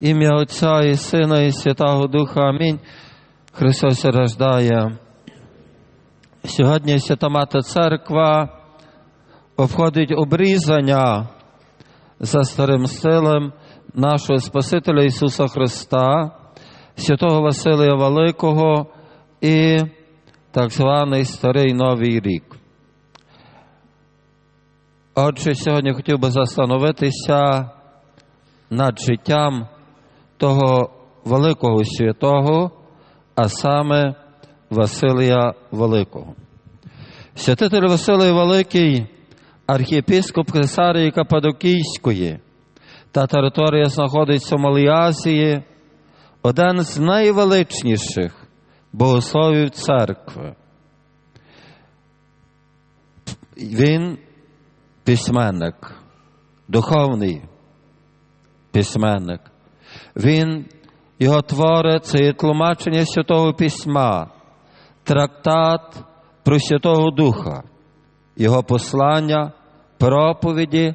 Ім'я Отця і Сина, і Святого Духа. Амінь. Христос рождає. Сьогодні Свята Мати Церква обходить обрізання за старим стилем нашого Спасителя Ісуса Христа, святого Василія Великого і так званий Старий Новий рік. Отже, сьогодні хотів би застановитися над життям того великого святого, а саме Василія Великого. Святитель Василій Великий, архієпископ Кесарії Кападокійської, та територія знаходиться в Малій Азії, один з найвеличніших богословів церкви. Він письменник, духовний письменник. Він, його твори це є тлумачення Святого Письма, трактат про Святого Духа, його послання, проповіді,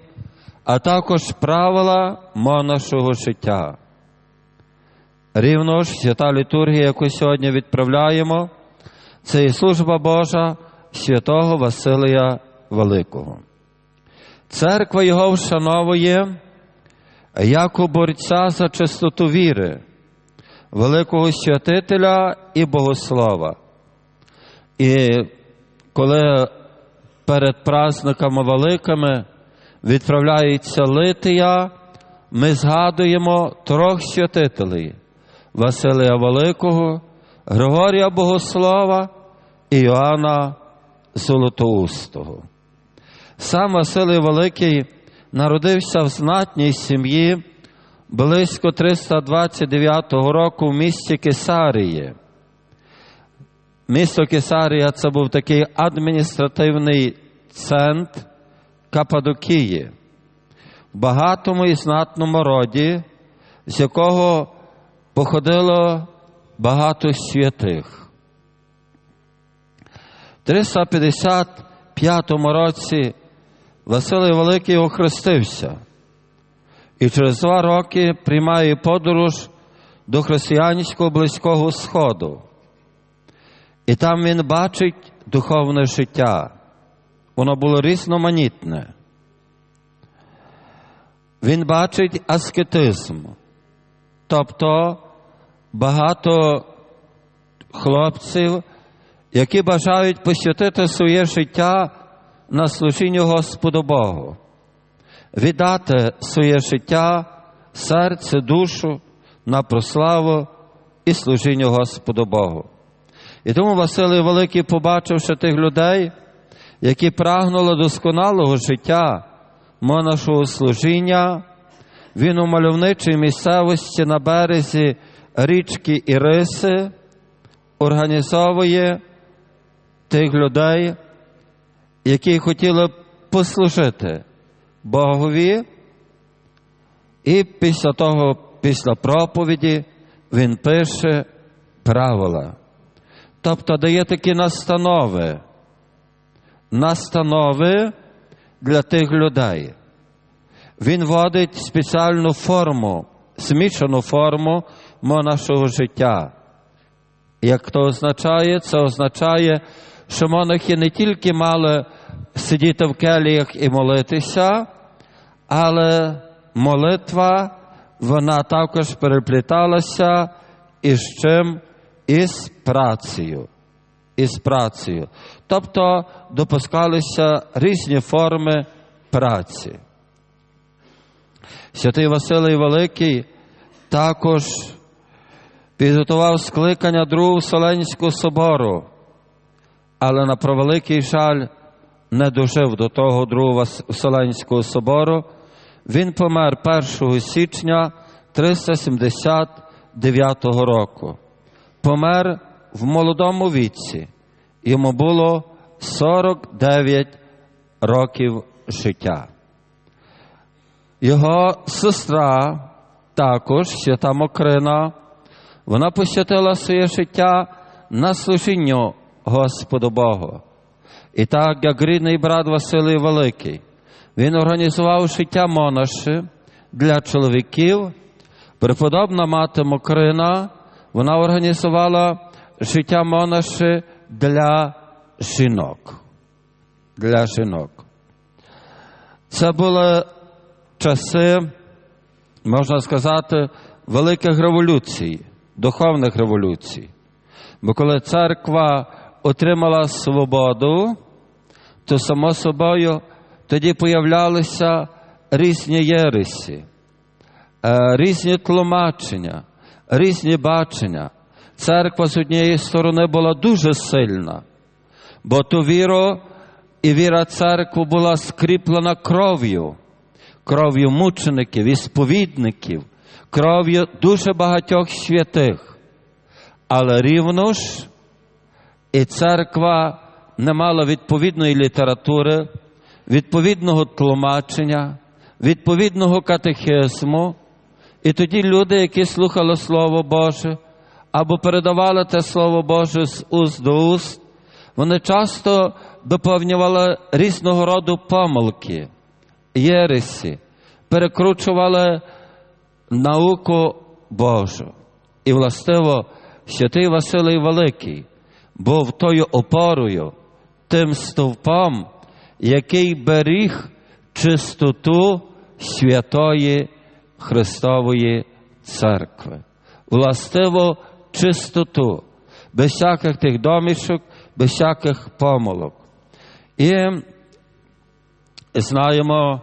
а також правила монашого життя. Рівно ж свята літургія, яку сьогодні відправляємо, це і служба Божа святого Василія Великого. Церква його вшановує як борця за чистоту віри, великого святителя і богослова. І коли перед праздниками великими відправляється Литія, ми згадуємо трьох святителей Василія Великого, Григорія Богослова і Іоанна Золотоустого. Сам Василій Великий народився в знатній сім'ї близько 329 року в місті Кесарії. Місто Кесарія це був такий адміністративний центр Кападокії, в багатому і знатному роді, з якого походило багато святих. В 355 році Василий Великий охрестився і через два роки приймає подорож до християнського близького сходу. І там він бачить духовне життя. Воно було різноманітне. Він бачить аскетизм. Тобто багато хлопців, які бажають посвятити своє життя на служіння Господу Богу, віддати своє життя, серце, душу на прославу і служіння Господу Богу. І тому Василий Великий, побачивши тих людей, які прагнули досконалого життя, монашого служіння, він у мальовничій місцевості на березі річки Іриси організовує тих людей, які хотіли послужити Богові, і після того, після проповіді, він пише правила. Тобто дає такі настанови, настанови для тих людей. Він вводить спеціальну форму, змішану форму монашого життя. Як то означає, це означає, що монахи не тільки мали сидіти в келіях і молитися, але молитва вона також перепліталася із чим? Із працею. Із працею. Тобто допускалися різні форми праці. Святий Василий Великий також підготував скликання Другого Вселенського собору, але на превеликий жаль не дожив до того Другого Вселенського собору. Він помер 1 січня 379 року. Помер в молодому віці. Йому було 49 років життя. Його сестра, також свята Мокрина, вона посвятила своє життя на служінню Господу Богу. І так, як рідний брат Василий Великий, він організував життя монаші для чоловіків, Преподобна мати Мокрина, вона організувала життя монаші для жінок. Для жінок. Це були часи, можна сказати, великих революцій, духовних революцій. Бо коли церква отримала свободу, то само собою тоді появлялися різні єресі, різні тлумачення, різні бачення. Церква з однієї сторони була дуже сильна, бо ту віру і віра церкви була скріплена кров'ю, кров'ю мучеників і сповідників, кров'ю дуже багатьох святих. Але рівно ж і церква не мала відповідної літератури, відповідного тлумачення, відповідного катехизму. І тоді люди, які слухали Слово Боже, або передавали те Слово Боже з уст до уст, вони часто доповнювали різного роду помилки, єресі, перекручували науку Божу. І, властиво, святий Василий Великий був тою опорою, тим стовпом, який беріг чистоту святої Христової церкви. Властиво чистоту, без всяких тих домішок, без всяких помилок. І знаємо,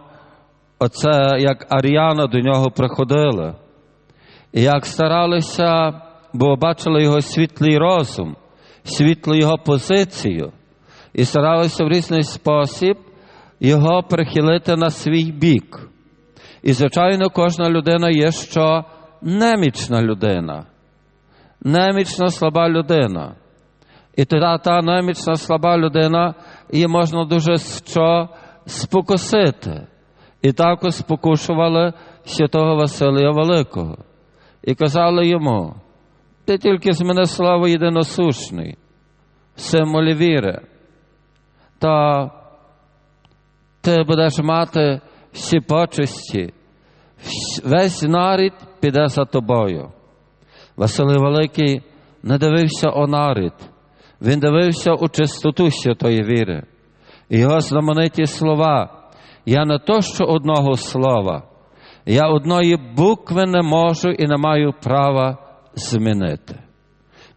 оце, як Аріана до нього приходила, і як старалися, бо бачили його світлий розум, світлу його позицію, і старалися в різний спосіб його прихилити на свій бік. І, звичайно, кожна людина є що немічна людина, немічна слаба людина. І тоді та немічна слаба людина її можна дуже що спокусити. І так спокушували святого Василія Великого. І казали йому, ти тільки з мене слава єдиносушний, символі віри, то ти будеш мати всі почесті, весь нарід піде за тобою. Василий Великий не дивився о нарід, він дивився у чистоту святої віри. І його знамениті слова. Я не то, що одного слова, я одної букви не можу і не маю права змінити.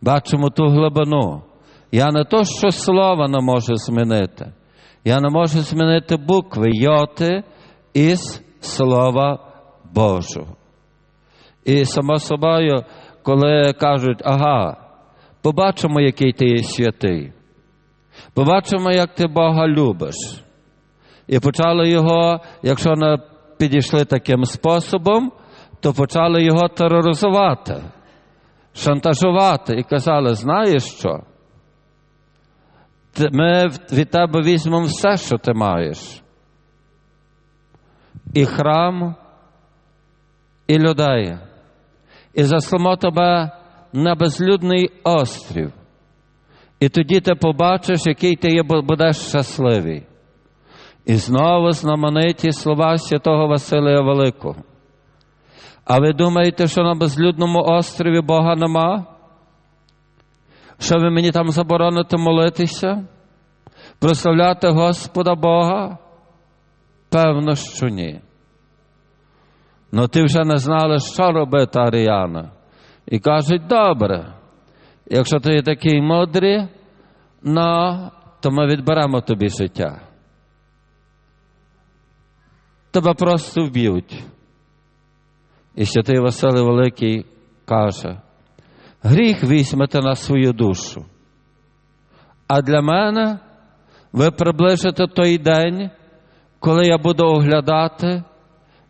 Бачимо ту глибину. Я не то, що слова не можу змінити. Я не можу змінити букви йоти із Слова Божого. І само собою, коли кажуть, ага, побачимо, який ти є святий, побачимо, як ти Бога любиш. І почали його, якщо не підійшли таким способом, то почали його тероризувати, шантажувати і казали, знаєш що? Ми від тебе візьмемо все, що ти маєш. І храм, і людей. І заслимо тебе на безлюдний острів. І тоді ти побачиш, який ти будеш щасливий. І знову знамениті слова святого Василія Великого. А ви думаєте, що на безлюдному острові Бога нема? Що ви мені там забороните молитися? Прославляти Господа Бога? Певно, що ні. Ну ти вже не знали, що робити Аріана. І кажуть, добре, якщо ти такий мудрий, ну, то ми відберемо тобі життя. Тебе просто вб'ють. І святий Василий Великий каже, гріх візьмете на свою душу. А для мене ви приближите той день, коли я буду оглядати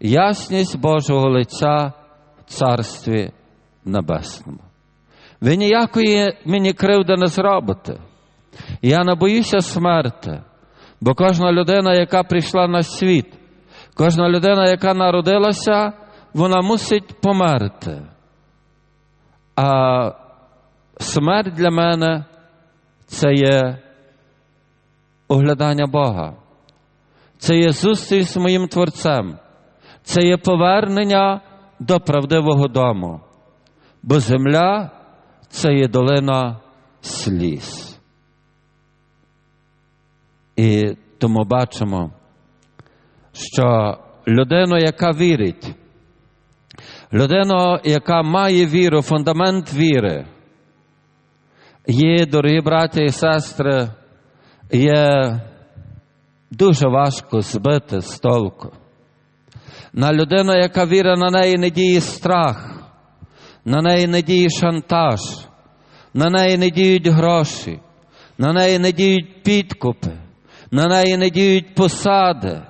ясність Божого лиця в Царстві Небесному. Ви ніякої мені кривди не зробите. Я не боюся смерти, бо кожна людина, яка прийшла на світ, кожна людина, яка народилася, вона мусить померти. А смерть для мене це є оглядання Бога, це є зустріч з моїм Творцем, це є повернення до правдивого дому, бо земля це є долина сліз. І тому бачимо, що людина, яка вірить, людина, яка має віру, фундамент віри, є, дорогі браті і сестри, є дуже важко збити з толку. На людину, яка віра на неї не діє страх, на неї не діє шантаж, на неї не діють гроші, на неї не діють підкупи, на неї не діють посади,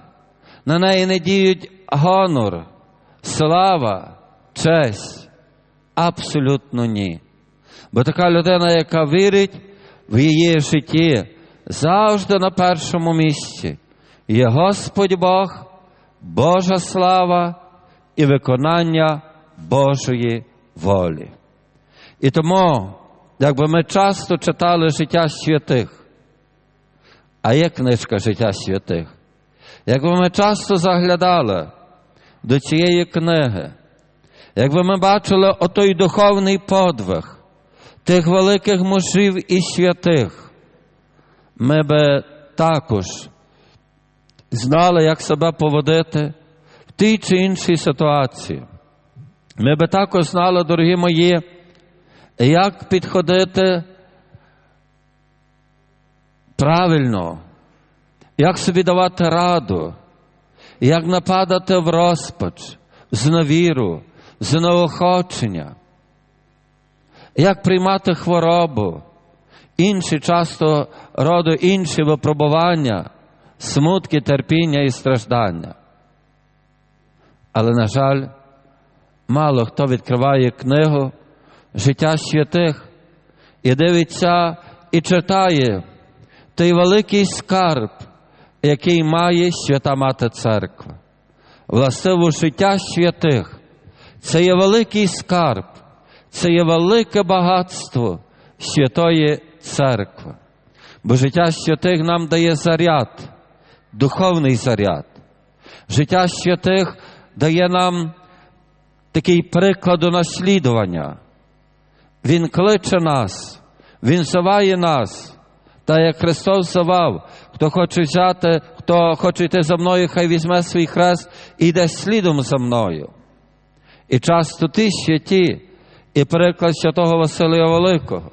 на неї не діють гонор, слава, честь. Абсолютно ні. Бо така людина, яка вірить в її житті, завжди на першому місці є Господь Бог, Божа слава і виконання Божої волі. І тому, якби ми часто читали життя святих, а є книжка життя святих, якби ми часто заглядали до цієї книги, якби ми бачили отой духовний подвиг тих великих мужів і святих, ми би також знали, як себе поводити в тій чи іншій ситуації. Ми би також знали, дорогі мої, як підходити правильно, як собі давати раду, як нападати в розпач, зневіру, знеохочення, як приймати хворобу, інші часто роду інші випробування, смутки, терпіння і страждання. Але, на жаль, мало хто відкриває книгу життя святих і дивиться і читає той великий скарб, який має свята Мати Церква. Властиво життя святих це є великий скарб, це є велике багатство Святої Церкви. Бо життя святих нам дає заряд, духовний заряд. Життя святих дає нам такий приклад наслідування. Він кличе нас, Він зиває нас, та як Христос завав, хто хоче взяти, хто хоче йти за мною, хай візьме свій хрест і йде слідом за мною. І часто ті святі, і приклад святого Василія Великого.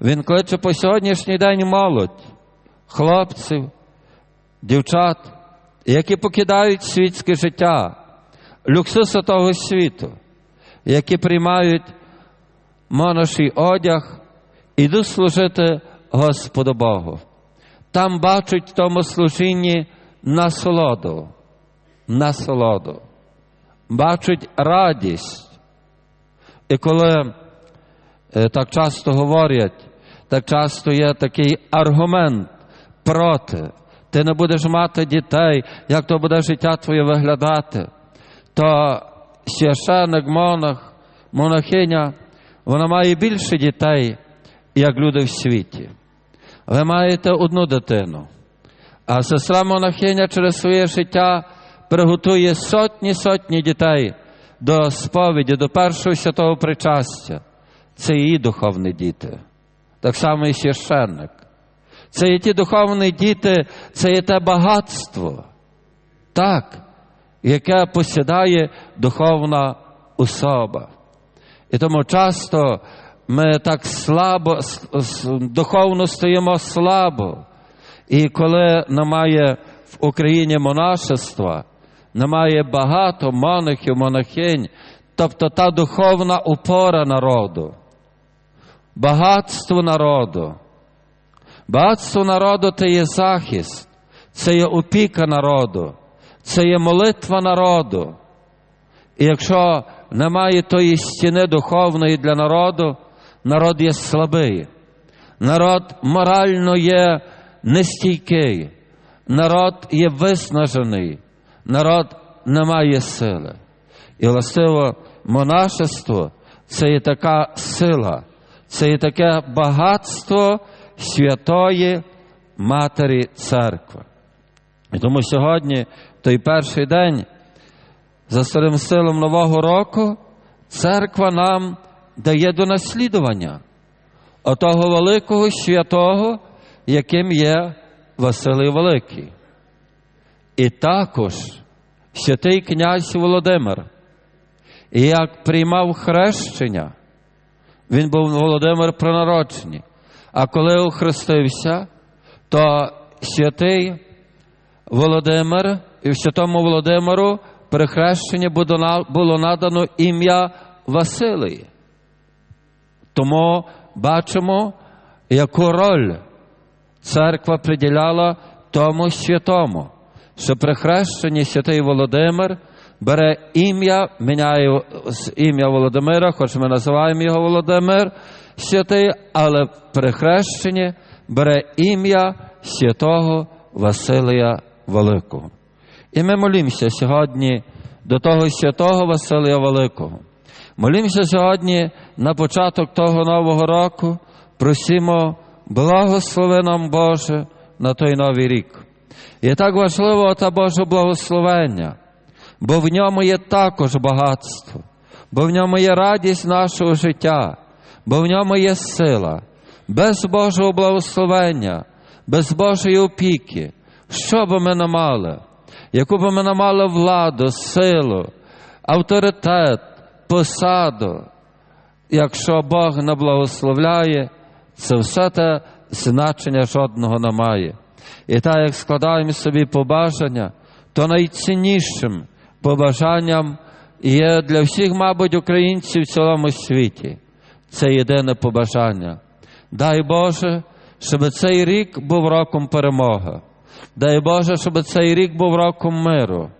Він кличе по сьогоднішній день молодь, хлопців, дівчат, які покидають світське життя, люксуси того світу, які приймають монаший одяг, ідуть служити Господу Богу. Там бачать в тому служінні насолоду, насолоду, бачать радість. І коли е, так часто говорять, так часто є такий аргумент проти, ти не будеш мати дітей, як то буде життя твоє виглядати, то священик, монах, монахиня, вона має більше дітей, як люди в світі. Ви маєте одну дитину, а сестра монахиня через своє життя приготує сотні сотні дітей до сповіді, до першого святого причастя. Це її духовні діти. Так само і священник. Це є ті духовні діти, це є те багатство, так, яке посідає духовна особа. І тому часто ми так слабо, духовно стоїмо слабо. І коли немає в Україні монашества, немає багато монахів, монахинь, тобто та духовна опора народу, багатство народу. Багатство народу це є захист, це є опіка народу, це є молитва народу. І якщо немає тої стіни духовної для народу, народ є слабий, народ морально є нестійкий, народ є виснажений, народ не має сили. І властиво монашество це є така сила, це є таке багатство святої Матері Церкви. І тому сьогодні, той перший день, за старим стилем Нового року, церква нам дає до наслідування отого великого святого, яким є Василий Великий. І також святий князь Володимир. І як приймав хрещення, він був Володимир при народженні. А коли охрестився, то святий Володимир і святому Володимиру при хрещенні було надано ім'я Василий. Тому бачимо, яку роль церква приділяла тому святому, що при хрещенні святий Володимир бере ім'я, міняє ім'я Володимира, хоч ми називаємо його Володимир святий, але при хрещенні бере ім'я святого Василія Великого. І ми молімося сьогодні до того святого Василія Великого. Молімося сьогодні на початок того нового року, просимо, благослови нам Боже на той новий рік. І так важливо та Боже благословення, бо в ньому є також багатство, бо в ньому є радість нашого життя, бо в ньому є сила, без Божого благословення, без Божої опіки, що би ми не мали, яку би ми не мали владу, силу, авторитет, посаду, якщо Бог не благословляє, це все те значення жодного не має. І так, як складаємо собі побажання, то найціннішим побажанням є для всіх, мабуть, українців в цілому світі. Це єдине побажання. Дай Боже, щоб цей рік був роком перемоги. Дай Боже, щоб цей рік був роком миру,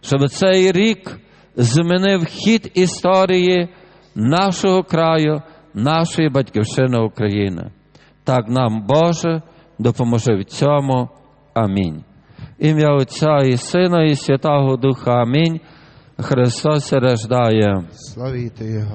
щоб цей рік змінив хід історії нашого краю, нашої батьківщини України. Так нам, Боже, допоможе в цьому. Амінь. Ім'я Отця і Сина, і Святого Духа. Амінь. Христос рождає. Славіте Його.